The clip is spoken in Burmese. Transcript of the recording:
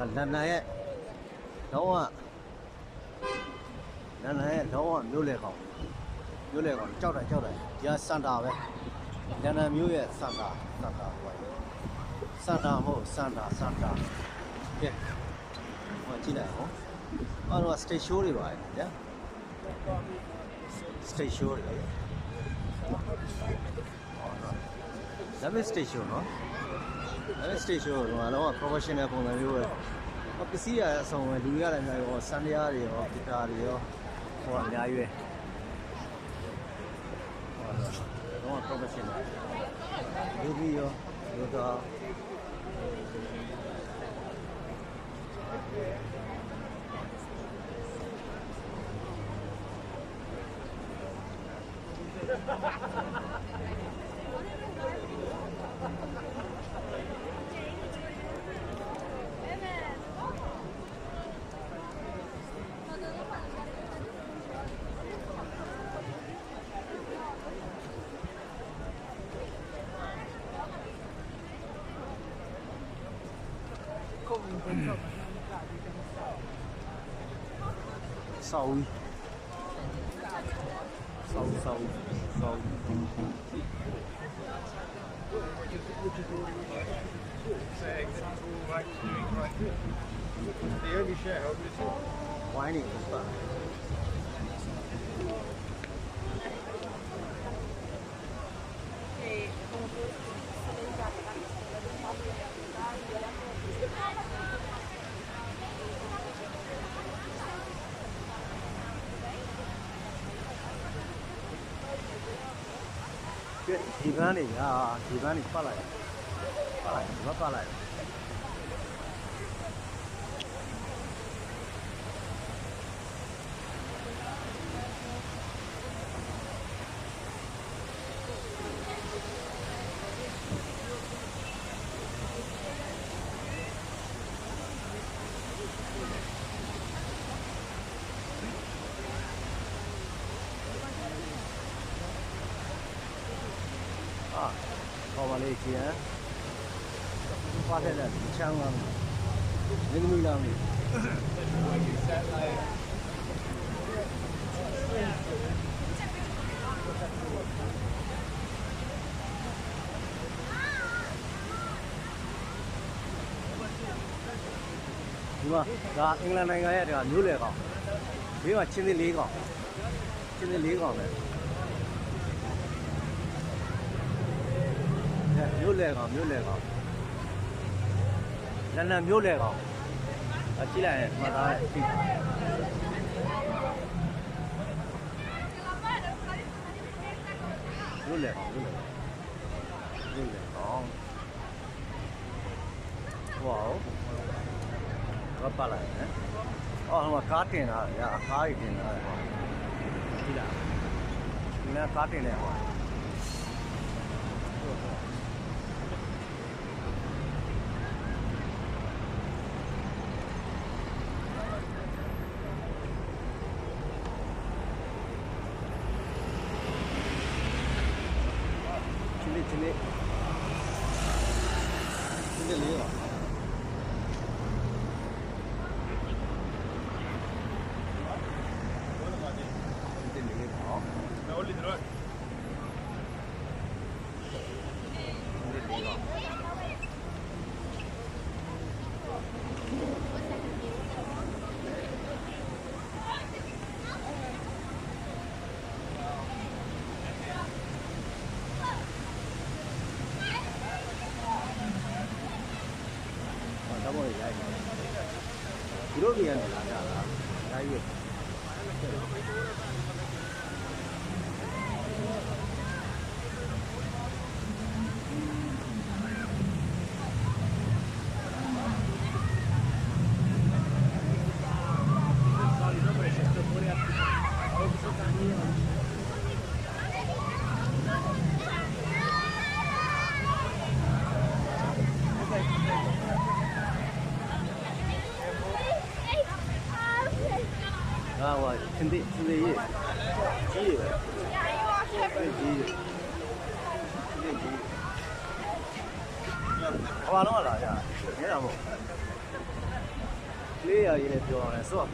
ဒါလန်ဒန်ရဲ့တော့ကလန်ဒန်ရဲ့တော့ကမြို့လေကောင်မြို့လေကောင်ကြောက်တယ်ကြောက်တယ်ဒီကစန်တာပဲလန်ဒန်မြို့ရဲ့စန်တာစန်တာဟိုပါစန်တာမဟုတ်စန်တာစန်တာကဲဟိုကြည့်လိုက်အောင်အဲ့တော့ stage show တွေပါလေဗျာ stage show တွေလေဟောနော်ဒါပေမဲ့ stage show နော်အဲ့ stage show တော့တော့ professional ပုံစံမျိုးပဲဟော ပစ္စည်းရအဆောင်ပဲလူရတယ်အများကြီးဟောစန်တရားတွေရောဂီတာတွေရောဟောအများကြီးပဲဟောတော့ professional လူကြီးရောလူသားဆောင်းဆောင်း Soul. Soul, soul, soul. Why any of နေပါကဲဒီဘန်းနေဟာဒီဘန်းနေပတ်လိုက် ပေါ်ပါလေကျန်ပါတဲ့လက်ချမ်းသွားမင်းမီလာမီဒီမှာဒါအင်္ဂလန်နိုင်ငံရဲ့ဒါမျိုးလယ်ကောင်ဘေးမှာချင်းသစ်လေးကောင်ချင်းသစ်လေးကောင်ပဲ မျိုးလေကောင်မျိုးလေကောင်လန်ဒန်မျိုးလေကောင်အကြည့်လိုက်ရင်ဒီမှာဒါကြည့်မျိုးလေကောင်မျိုးလေမျိုးလေကောင်ဝေါဘာပါလာလဲအော်ဟိုမှာကားတင်တာရကားကြီးတင်တာဟောကြည့်လားဒီနေ့ကားတင်တယ်ဟောချင်းလေးချင်းလေး ချင်းလေးလေးရော တင်နေလေးပေါ့ No, only the road. ဒီလေးပေါ့ဟောတော့ရိုက်နေ ဒီလိုပြန်လာတာလားရိုက်ရွေး啊，我 သေးကြီးကြီးပဲကြီးဘာလုံးလာရရဲတာပေါ့လေးရည်နဲ့ပြောရတယ်ဆိုတော့